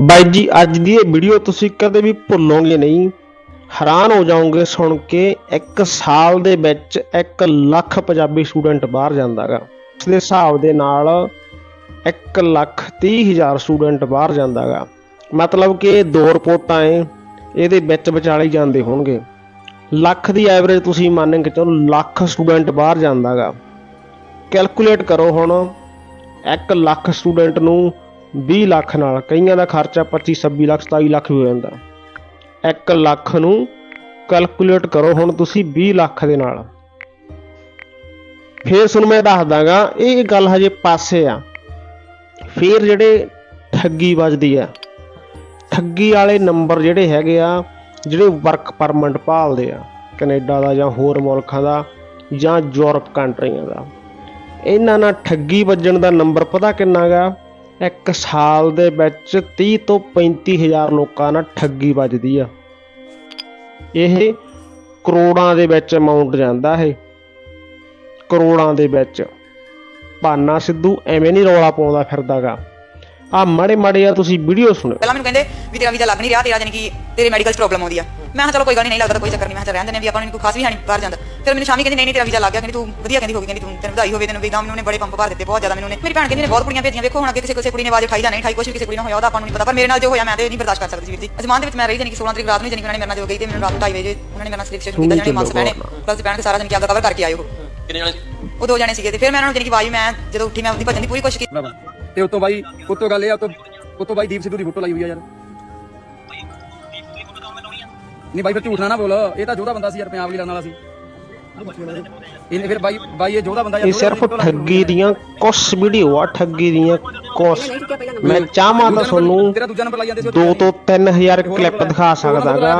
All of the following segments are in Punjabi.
ਬਾਈ ਜੀ, ਅੱਜ ਦੀ ਇਹ ਵੀਡੀਓ ਤੁਸੀਂ ਕਦੇ ਵੀ ਭੁੱਲੋਗੇ ਨਹੀਂ। ਹੈਰਾਨ ਹੋ ਜਾਓਗੇ ਸੁਣ ਕੇ, ਇੱਕ ਸਾਲ ਦੇ ਵਿੱਚ 1 ਲੱਖ ਪੰਜਾਬੀ ਸਟੂਡੈਂਟ ਬਾਹਰ ਜਾਂਦਾਗਾ। ਇਸ ਦੇ ਹਿਸਾਬ ਦੇ ਨਾਲ 1 ਲੱਖ 30 ਹਜ਼ਾਰ ਸਟੂਡੈਂਟ ਬਾਹਰ ਜਾਂਦਾਗਾ। ਮਤਲਬ ਕਿ ਇਹ ਦੋ ਰਿਪੋਰਟਾਂ ਏ, ਇਹਦੇ ਵਿੱਚ ਵਿਚਾਲੇ ਜਾਂਦੇ ਹੋਣਗੇ। ਲੱਖ ਦੀ ਐਵਰੇਜ ਤੁਸੀਂ ਮੰਨ ਕੇ ਚਲੋ ਲੱਖ ਸਟੂਡੈਂਟ ਬਾਹਰ ਜਾਂਦਾਗਾ। ਕੈਲਕੂਲੇਟ ਕਰੋ ਹੁਣ 1 ਲੱਖ ਸਟੂਡੈਂਟ ਨੂੰ 20 ਲੱਖ ਨਾਲ, ਕਈਆਂ ਦਾ ਖਰਚਾ 25 26 ਲੱਖ 27 ਲੱਖ ਵੀ ਹੋ ਜਾਂਦਾ। 1 ਲੱਖ ਨੂੰ ਕੈਲਕੂਲੇਟ ਕਰੋ ਹੁਣ ਤੁਸੀਂ 20 ਲੱਖ ਦੇ ਨਾਲ। ਫੇਰ ਤੁਹਾਨੂੰ ਮੈਂ ਦੱਸ ਦਾਂਗਾ, ਇਹ ਗੱਲ ਹਜੇ ਪਾਸੇ ਆ। ਫੇਰ ਜਿਹੜੇ ਠੱਗੀ ਵੱਜਦੀ ਆ, ਠੱਗੀ ਵਾਲੇ ਨੰਬਰ ਜਿਹੜੇ ਹੈਗੇ ਆ, ਜਿਹੜੇ ਵਰਕ ਪਰਮਿਟ ਭਾਲਦੇ ਆ, ਕੈਨੇਡਾ ਦਾ ਜਾਂ ਹੋਰ ਮੁਲਕਾਂ ਦਾ, ਜਾਂ ਯੂਰਪ ਕੰਟਰੀਆਂ ਦਾ। ਇਹਨਾਂ ਨਾਲ ਠੱਗੀ ਵੱਜਣ ਦਾ ਨੰਬਰ ਪਤਾ ਕਿੰਨਾ ਗਾ? ਇੱਕ ਸਾਲ ਦੇ ਵਿੱਚ 30 ਤੋਂ 35 ਹਜ਼ਾਰ ਲੋਕਾਂ ਨਾਲ ਠੱਗੀ ਵੱਜਦੀ ਆ। ਇਹ ਕਰੋੜਾਂ ਦੇ ਵਿੱਚ ਅਮਾਉਂਟ ਜਾਂਦਾ ਇਹ। ਕਰੋੜਾਂ ਦੇ ਵਿੱਚ। ਭਾਨਾ ਸਿੱਧੂ ਐਵੇਂ ਨਹੀਂ ਰੌਲਾ ਪਾਉਂਦਾ ਫਿਰਦਾਗਾ। ਆ ਮਾੜੇ ਮਾੜੇ ਆ ਤੁਸੀਂ ਵੀਡੀਓ ਸੁਣੋ ਪਹਿਲਾਂ ਮੈਨੂੰ ਕਹਿੰਦੇ ਵੀ ਤੇਰਾ ਵੀਜ਼ਾ ਲੱਗ ਨਹੀਂ ਰਿਹਾ ਤੇਰਾ ਜਾਨੀ ਕਿ ਤੇਰੇ ਮੈਡੀਕਲ ਪ੍ਰੋਬਲਮ ਆਉਂਦੀ ਆ। ਮੈਂ ਕਿਹਾ ਚਲੋ ਕੋਈ ਗੱਲ ਨਹੀਂ ਨਹੀਂ ਲੱਗਦਾ ਕੋਈ ਚੱਕਰ ਨਹੀਂ ਮੈਂ ਕਿਹਾ ਚੱਲ ਰਹਿਣ ਦਿੰਦੇ ਹਾਂ ਵੀ ਆਪਾਂ ਨੂੰ ਕੋਈ ਖਾਸ ਵੀ ਹੈ ਨਹੀਂ ਬਾਹਰ ਜਾਂਦਾ। ਫਿਰ ਮੈਨੂੰ ਸ਼ਾਮੀ ਕਹਿੰਦੀ ਨਹੀਂ ਨਹੀਂ ਤੇਰਾ ਵੀਜ਼ਾ ਲੱਗ ਗਿਆ। ਕਹਿੰਦੀ ਤੂੰ ਵਧੀਆ ਕਹਿੰਦੀ ਹੋ ਗਈ ਕਹਿੰਦੀ ਤੂੰ ਤੈਨੂੰ ਵਧਾਈ ਹੋਵੇ ਤੈਨੂੰ ਵੀ ਮੈਨੂੰ ਨੇ ਬੜੇ ਪੰਪ ਭਰ ਦਿੱਤੇ ਬਹੁਤ ਜ਼ਿਆਦਾ ਮੈਨੂੰ ਨੇ ਮੇਰੀ ਭੈਣ ਕਹਿੰਦੀ ਨੇ ਬਹੁਤ ਕੁੜੀਆਂ ਭੇਜੀਆਂ ਵੇਖੋ ਹੁਣ ਅੱਗੇ ਕਿਸੇ ਕਿਸੇ ਕੁੜੀ ਨੇ ਆਵਾਜ਼ ਉਠਾਈ ਜਾਂ ਨਹੀਂ ਉਠਾਈ ਕੁਛ ਵੀ ਕਿਸੇ ਕੁੜੀ ਨਾਲ ਹੋਇਆ ਉਹਦਾ ਆਪਾਂ ਨੂੰ ਨਹੀਂ ਪਤਾ। ਪਰ ਮੇਰੇ ਨਾਲ ਜੋ ਹੋਇਆ ਮੈਂ ਤੇ ਨਹੀਂ ਬਰਦਾਸ਼ਤ ਕਰ ਸਕਦੀ ਵੀਰ ਜੀ। ਅਜਮਾਨ ਦੇ ਵਿੱਚ ਮੈਂ ਰਹੀ ਜਾਨੀ ਕਿ 16 ਤਰੀਕ ਰਾਤ ਨੂੰ ਜਾਨੀ ਕਿ ਉਹਨਾਂ ਨੇ ਮੇਰੇ ਨਾਲ ਜੋ ਗਈ ਤੇ ਮੈਨੂੰ ਰਾਤ 2:30 ਵਜੇ ਉਹਨਾਂ ਨੇ ਮੇਰੇ ਨਾਲ ਸਲਿਪ ਸਟੇਸ਼ਨ ਕੀਤਾ ਜਾਨੀ ਮਾਸਕ ਪਹਿਨੇ ਪਲੱਸ ਪਹਿਨ ਕੇ ਸਾਰਾ ਜਾਨੀ ਕਿ ਆਪਦਾ ਕਵਰ ਕਰਕੇ ਆਏ ਉਹ। ਕਿੰਨੇ ਜਣੇ? ਸੀ? ਉਹ ਦੋ ਜਣੇ ਸੀਗੇ ਤੇ ਫਿਰ ਮੈਂ ਉਹਨਾਂ ਨੂੰ ਜਾਨੀ ਕਿ ਆਵਾਜ਼ ਮੈਂ ਜਦੋਂ ਉੱਠੀ ਮੈਂ ਉਹਦੀ ਭੱਜਣ ਦੀ ਪੂਰੀ ਕੋਸ਼ਿਸ਼ ਕੀਤੀ। ਬਾਬਾ ਤੇ ਉਤੋਂ ਬਾਈ ਉਤੋਂ ਗੱਲ ਇਹ ਆ ਉਤੋਂ ਉਤੋਂ ਬਾਈ ਦੀਪ ਸਿੱਧੂ ਦੀ ਫੋਟੋ ਲਾਈ ਹੋਈ ਆ ਯਾਰ। ਨਹੀਂ ਬਾਈ ਫਿਰ ਝੂਠ ਨਾ ਨਾ ਬੋਲ ਇਹ ਤਾਂ ਜੋਧਾ ਬੰਦਾ ਸੀ ਯਾਰ ਪੰਜਾਬ ਲਈ ਲੜਨ ਵਾਲਾ ਸੀ ਇਹਨੇ ਫਿਰ ਬਾਈ ਬਾਈ ਇਹ ਜੋਧਾ ਬੰਦਾ ਯਾਰ ਇਹ ਸਿਰਫ ਦੀ ਠੱਗੀ ਦੀਆਂ ਕੁਝ ਵੀਡੀਓ ਆ ਠੱਗੀ ਦੀਆਂ ਕੁਝ ਮੈਂ ਚਾਹਾਂ ਤਾਂ ਤੁਹਾਨੂੰ ਤੇਰਾ ਦੂਜਾ ਨੰਬਰ ਲਾਈ ਜਾਂਦੇ ਸੀ 2 ਤੋਂ 3000 ਕਲਿੱਪ ਦਿਖਾ ਸਕਦਾਗਾ।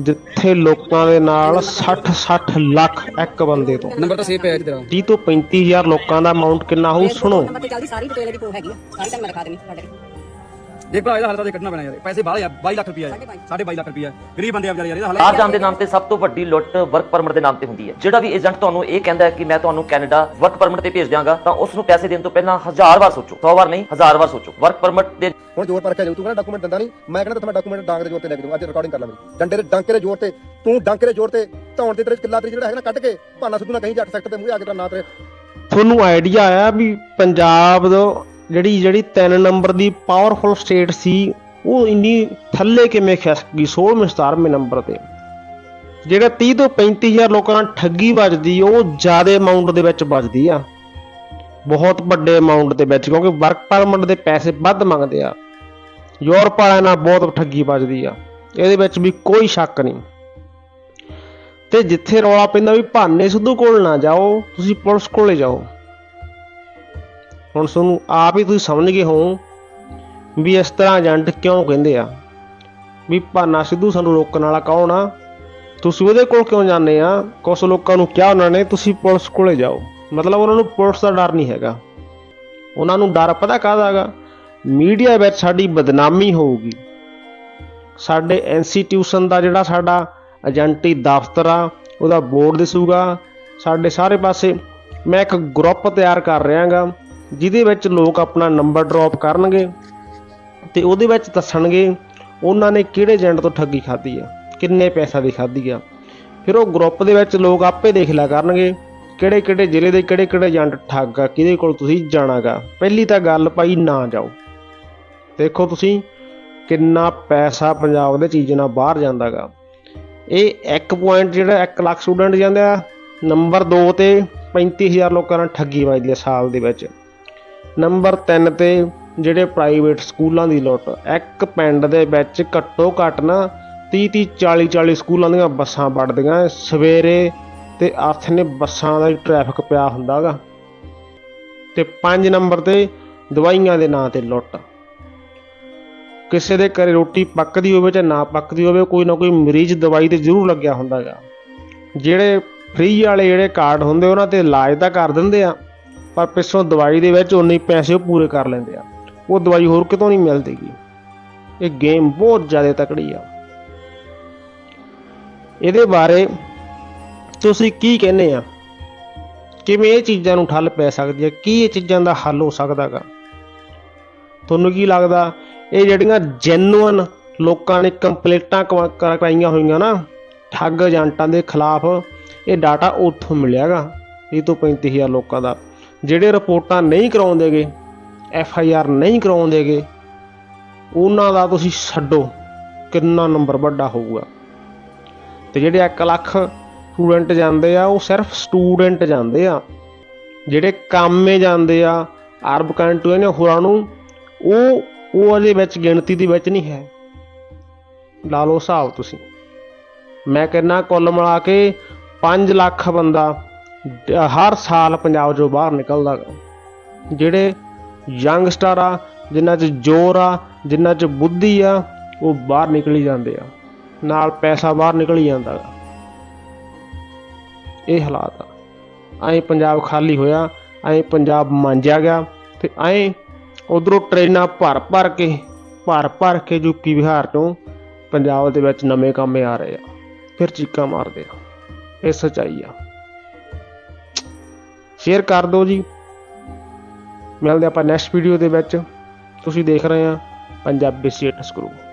ਜਿੱਥੇ ਲੋਕਾਂ ਦੇ ਨਾਲ 60 60 ਲੱਖ ਇੱਕ ਬੰਦੇ ਤੋਂ। ਨੰਬਰ ਤਾਂ ਸੇਵ ਪਿਆ ਜੀ ਤੇਰਾ। 30 ਤੋਂ 35000 ਲੋਕਾਂ ਦਾ ਅਮਾਉਂਟ ਕਿੰਨਾ ਹੋਊ ਸੁਣੋ। ਚੱਲਦੀ ਸਾਰੀ ਡਿਟੇਲ ਇਹਦੀ ਪ੍ਰੂਫ ਹੈਗੀ ਆ। ਸਾਰੀ ਤੁਹਾਨੂੰ ਮੈਂ ਦਿਖਾ ਦੇਣੀ ਤੁਹਾਡੇ ਦੇਖ ਭਰਾ ਇਹਦਾ ਹਾਲ ਤਾਂ ਦੇ ਕੱਢਣਾ ਪੈਣਾ ਯਾਰ ਪੈਸੇ ਬਾਹਲੇ ਆ 22 ਲੱਖ ਰੁਪਇਆ ਸਾਢੇ 22 ਲੱਖ ਰੁਪਇਆ ਗਰੀਬ ਬੰਦੇ ਆ ਵਿਚਾਰੇ ਯਾਰ ਇਹਦਾ ਹਾਲ ਜਾਣ ਦੇ ਨਾਮ ਤੇ ਸਭ ਤੋਂ ਵੱਡੀ ਲੁੱਟ ਵਰਕ ਪਰਮਿਟ ਦੇ ਨਾਮ ਤੇ ਹੁੰਦੀ ਹੈ। ਜਿਹੜਾ ਵੀ ਏਜੰਟ ਤੁਹਾਨੂੰ ਇਹ ਕਹਿੰਦਾ ਹੈ ਕਿ ਮੈਂ ਤੁਹਾਨੂੰ ਕੈਨੇਡਾ ਵਰਕ ਪਰਮਿਟ ਤੇ ਭੇਜ ਦਿਆਂਗਾ ਤਾਂ ਉਸ ਨੂੰ ਪੈਸੇ ਦੇਣ ਤੋਂ ਪਹਿਲਾਂ ਹਜ਼ਾਰ ਵਾਰ ਸੋਚੋ। 100 ਵਾਰ ਨਹੀਂ ਹਜ਼ਾਰ ਵਾਰ ਸੋਚੋ। ਵਰਕ ਪਰਮਿਟ ਦੇ ਹੁਣ ਜ਼ੋਰ ਪਰ ਕੇ ਜਾਊ ਤੂੰ ਕਹਿੰਦਾ ਡਾਕੂਮੈਂਟ ਦਿੰਦਾ ਨਹੀਂ ਮੈਂ ਕਹਿੰਦਾ ਤੇ ਮੈਂ ਡਾਕੂਮੈਂਟ ਡਾਂਗ ਦੇ ਜ਼ੋਰ ਤੇ ਲੈ ਕੇ ਦੂੰ ਅੱਜ ਰਿਕਾਰਡਿੰਗ ਕਰ ਲੈ ਮੇਰੀ। ਡੰਡੇ ਦੇ ਡਾਂਕੇ ਦੇ ਜ਼ੋਰ ਤੇ ਤੂੰ ਡਾਂਕੇ ਦੇ ਜ਼ੋਰ ਤੇ ਧੌਣ ਦੇ ਤੇਰੇ ਕਿੱਲਾ ਤੇਰੀ ਜਿਹੜਾ ਹੈਗਾ ਨਾ ਕੱਢ ਕੇ ਭਾਨਾ ਸਿੱਧੂ ਨਾਲ ਕਹੀਂ ਜੱਟ ਸੈਕਟਰ ਤੇ ਮੂਹਰੇ ਆ ਕੇ ਤੇਰਾ ਨਾਂ ਤੇਰੇ ਤੁਹਾਨੂੰ ਆਈਡੀਆ ਆਇਆ ਵੀ ਪੰਜਾਬ ਦਾ ਜਿਹੜੀ ਜਿਹੜੀ 3 ਨੰਬਰ ਦੀ ਪਾਵਰਫੁਲ ਸਟੇਟ ਸੀ, ਉਹ ਇੰਨੀ ਥੱਲੇ ਕਿਵੇਂ ਖਿਸਕ ਗਈ? 16ਵੇਂ 17ਵੇਂ ਨੰਬਰ ਤੇ। ਜਿਹੜਾ 30 ਤੋਂ 35000 ਲੋਕਾਂ ਨਾਲ ਠੱਗੀ ਵੱਜਦੀ, ਉਹ ਜ਼ਿਆਦਾ ਅਮਾਉਂਟ ਦੇ ਵਿੱਚ ਵੱਜਦੀ ਆ। ਬਹੁਤ ਵੱਡੇ ਅਮਾਉਂਟ ਦੇ ਵਿੱਚ, ਕਿਉਂਕਿ ਵਰਕ ਪਰਮਿਟ ਦੇ ਪੈਸੇ ਵੱਧ ਮੰਗਦੇ ਆ। ਯੂਰਪ ਵਾਲਿਆਂ ਨਾਲ ਬਹੁਤ ਠੱਗੀ ਵੱਜਦੀ ਆ। ਇਹਦੇ ਵਿੱਚ ਵੀ ਕੋਈ ਸ਼ੱਕ ਨਹੀਂ। ਤੇ ਜਿੱਥੇ ਰੌਲਾ ਪੈਂਦਾ ਵੀ ਭਾਨੇ ਸਿੱਧੂ ਕੋਲ ਨਾ ਜਾਓ, ਤੁਸੀਂ ਪੁਲਿਸ ਕੋਲੇ ਜਾਓ। ਹੁਣ ਤੁਹਾਨੂੰ ਆਪ ਹੀ ਤੁਸੀਂ ਸਮਝ ਗਏ ਹੋ ਵੀ ਇਸ ਤਰ੍ਹਾਂ ਏਜੰਟ ਕਿਉਂ ਕਹਿੰਦੇ ਆ? ਵੀ ਭਾਨਾ ਸਿੱਧੂ ਸਾਨੂੰ ਰੋਕਣ ਵਾਲਾ ਕੌਣ ਆ? ਤੁਸੀਂ ਉਹਦੇ ਕੋਲ ਕਿਉਂ ਜਾਂਦੇ ਆ? ਕੁਝ ਲੋਕਾਂ ਨੂੰ ਕਿਹਾ ਉਹਨਾਂ ਨੇ, ਤੁਸੀਂ ਪੁਲਿਸ ਕੋਲੇ ਜਾਓ। ਮਤਲਬ ਉਹਨਾਂ ਨੂੰ ਪੁਲਿਸ ਦਾ ਡਰ ਨਹੀਂ ਹੈਗਾ। ਉਹਨਾਂ ਨੂੰ ਡਰ ਪਤਾ ਕਾਹਦਾ ਹੈਗਾ? ਮੀਡੀਆ ਵਿੱਚ ਸਾਡੀ ਬਦਨਾਮੀ ਹੋਊਗੀ। ਸਾਡੇ ਇੰਸਟੀਟਿਊਸ਼ਨ ਦਾ ਜਿਹੜਾ ਸਾਡਾ ਏਜੰਟੀ ਦਫ਼ਤਰ ਆ, ਉਹਦਾ ਬੋਰਡ ਦਿਸੂਗਾ। ਸਾਡੇ ਸਾਰੇ ਪਾਸੇ ਮੈਂ ਇੱਕ ਗਰੁੱਪ ਤਿਆਰ ਕਰ ਰਿਹਾਗਾ। ਜਿਹਦੇ ਵਿੱਚ ਲੋਕ ਆਪਣਾ ਨੰਬਰ ਡ੍ਰੌਪ ਕਰਨਗੇ ਤੇ ਉਹਦੇ ਵਿੱਚ ਦੱਸਣਗੇ ਉਹਨਾਂ ਨੇ ਕਿਹੜੇ ਏਜੰਟ ਤੋਂ ਠੱਗੀ ਖਾਧੀ ਆ, ਕਿੰਨੇ ਪੈਸਾ ਦੀ ਖਾਧੀ ਆ। ਫਿਰ ਉਹ ਗਰੁੱਪ ਦੇ ਵਿੱਚ ਲੋਕ ਆਪੇ ਦੇਖ ਲਿਆ ਕਰਨਗੇ ਕਿਹੜੇ ਕਿਹੜੇ ਜ਼ਿਲ੍ਹੇ ਦੇ ਕਿਹੜੇ ਕਿਹੜੇ ਏਜੰਟ ਠੱਗ ਆ, ਕਿਹਦੇ ਕੋਲ ਤੁਸੀਂ ਜਾਣਾਗਾ। ਪਹਿਲੀ ਤਾਂ ਗੱਲ ਭਾਈ ਨਾ ਜਾਓ। ਦੇਖੋ ਤੁਸੀਂ ਕਿੰਨਾ ਪੈਸਾ ਪੰਜਾਬ ਦੇ ਚੀਜ਼ ਨਾਲ ਬਾਹਰ ਜਾਂਦਾਗਾ। ਇਹ ਇੱਕ ਪੁਆਇੰਟ ਜਿਹੜਾ 1 ਲੱਖ ਸਟੂਡੈਂਟ ਜਾਂਦੇ ਆ ਨੰਬਰ 2 ਤੇ 35000 ਲੋਕਾਂ ਨਾਲ ਠੱਗੀ ਵੱਜਦੀ ਹੈ ਸਾਲ ਦੇ ਵਿੱਚ। ਨੰਬਰ 3 ਤੇ ਜਿਹੜੇ ਪ੍ਰਾਈਵੇਟ ਸਕੂਲਾਂ ਦੀ ਲੁੱਟ, ਇੱਕ ਪਿੰਡ ਦੇ ਵਿੱਚ ਘੱਟੋ ਘੱਟ ਨਾ 30 30 40 40 ਸਕੂਲਾਂ ਦੀਆਂ ਬੱਸਾਂ ਵੜਦੀਆਂ, ਸਵੇਰੇ ਤੇ ਅੱਠ ਨੇ ਬੱਸਾਂ ਦਾ ਟ੍ਰੈਫਿਕ ਪਿਆ ਹੁੰਦਾਗਾ। ਤੇ 5 ਨੰਬਰ ਤੇ ਦਵਾਈਆਂ ਦੇ ਨਾਂ ਤੇ ਲੁੱਟ। ਕਿਸੇ ਦੇ ਘਰੇ ਰੋਟੀ ਪੱਕਦੀ ਹੋਵੇ ਜਾਂ ਨਾ ਪੱਕਦੀ ਹੋਵੇ, ਕੋਈ ਨਾ ਕੋਈ ਮਰੀਜ਼ ਦਵਾਈ ਤੇ ਜ਼ਰੂਰ ਲੱਗਿਆ ਹੁੰਦਾਗਾ। ਜਿਹੜੇ ਫ੍ਰੀ ਵਾਲੇ ਜਿਹੜੇ ਕਾਰਡ ਹੁੰਦੇ, ਉਹਨਾਂ ਤੇ ਇਲਾਜ ਤਾਂ ਕਰ ਦਿੰਦੇ ਆ। ਪਰ ਪਿੱਛੋਂ ਦਵਾਈ ਦੇ ਵਿੱਚ ਉਨੇ ਪੈਸੇ ਉਹ ਪੂਰੇ ਕਰ ਲੈਂਦੇ ਆ। ਉਹ ਦਵਾਈ ਹੋਰ ਕਿਤੋਂ ਨਹੀਂ ਮਿਲਦੀਗੀ। ਇਹ ਗੇਮ ਬਹੁਤ ਜ਼ਿਆਦਾ ਤਕੜੀ ਆ। ਇਹਦੇ ਬਾਰੇ ਤੁਸੀਂ ਕੀ ਕਹਿੰਦੇ ਆ? ਕਿਵੇਂ ਇਹ ਚੀਜ਼ਾਂ ਨੂੰ ਠੱਲ ਪੈ ਸਕਦੀ ਹੈ ਕੀ ਇਹ ਚੀਜ਼ਾਂ ਦਾ ਹੱਲ ਹੋ ਸਕਦਾਗਾ? ਤੁਹਾਨੂੰ ਕੀ ਲੱਗਦਾ? ਇਹ ਜਿਹੜੀਆਂ ਜੈਨੂਅਨ ਲੋਕਾਂ ਨੇ ਕੰਪਲੇਂਟਾਂ ਕਵਾ- ਕਰਵਾਈਆਂ ਹੋਈਆਂ ਨਾ, ਠੱਗ ਏਜੰਟਾਂ ਦੇ ਖਿਲਾਫ ਇਹ ਡਾਟਾ ਉੱਥੋਂ ਮਿਲਿਆਗਾ। ਇਹ ਤੋਂ 35000 ਲੋਕਾਂ ਦਾ। ਜਿਹੜੇ ਰਿਪੋਰਟਾਂ ਨਹੀਂ ਕਰਾਉਂਦੇਗੇ ਐਫ ਆਈ ਆਰ ਨਹੀਂ ਕਰਾਉਂਦੇਗੇ ਉਹਨਾਂ ਦਾ ਤੁਸੀਂ ਛੱਡੋ, ਕਿੰਨਾ ਨੰਬਰ ਵੱਡਾ ਹੋਊਗਾ। ਤੇ ਜਿਹੜੇ 1 ਲੱਖ ਸਟੂਡੈਂਟ ਜਾਂਦੇ ਆ, ਉਹ ਸਿਰਫ ਸਟੂਡੈਂਟ ਜਾਂਦੇ ਆ। ਜਿਹੜੇ ਕੰਮੇ ਜਾਂਦੇ ਆ, ਅਰਬ ਕੰਟਰੀਆਂ ਨੇ ਹੋਰਾਂ ਨੂੰ, ਉਹ ਉਹ ਅਜੇ ਵਿੱਚ ਗਿਣਤੀ ਦੇ ਵਿੱਚ ਨਹੀਂ ਹੈ। ਲਾ ਲਓ ਹਿਸਾਬ ਤੁਸੀਂ। ਮੈਂ ਕਹਿੰਨਾ ਕੁੱਲ ਮਿਲਾ ਕੇ 5 ਲੱਖ ਬੰਦਾ ਹਰ ਸਾਲ ਪੰਜਾਬ ਚੋਂ ਬਾਹਰ ਨਿਕਲਦਾ ਗਾ। ਜਿਹੜੇ ਯੰਗਸਟਰ ਆ, ਜਿਨ੍ਹਾਂ 'ਚ ਜ਼ੋਰ ਆ, ਜਿਨ੍ਹਾਂ 'ਚ ਬੁੱਧੀ ਆ, ਉਹ ਬਾਹਰ ਨਿਕਲੀ ਜਾਂਦੇ ਆ। ਨਾਲ ਪੈਸਾ ਬਾਹਰ ਨਿਕਲੀ ਜਾਂਦਾ ਗਾ। ਇਹ ਹਾਲਾਤ ਆ। ਐਂ ਪੰਜਾਬ ਖਾਲੀ ਹੋਇਆ, ਐਂ ਪੰਜਾਬ ਮਾਂਜਿਆ ਗਿਆ ਤੇ ਐਂ ਉਧਰੋਂ ਟ੍ਰੇਨਾਂ ਭਰ ਭਰ ਕੇ, ਭਰ ਭਰ ਕੇ ਯੂਪੀ ਬਿਹਾਰ ਤੋਂ ਪੰਜਾਬ ਦੇ ਵਿੱਚ ਨਵੇਂ ਕੰਮ ਆ ਰਹੇ ਆ। ਫਿਰ ਚੀਕਾਂ ਮਾਰਦੇ ਆ। ਇਹ ਸਚਾਈ ਆ। ਸ਼ੇਅਰ ਕਰ ਦਿਓ ਜੀ। ਮਿਲਦੇ ਆਪਾਂ ਨੈਕਸਟ ਵੀਡੀਓ ਦੇ ਵਿੱਚ। ਤੁਸੀਂ ਦੇਖ ਰਹੇ ਆ ਪੰਜਾਬੀ ਸਟੇਟਸ ਗਰੁੱਪ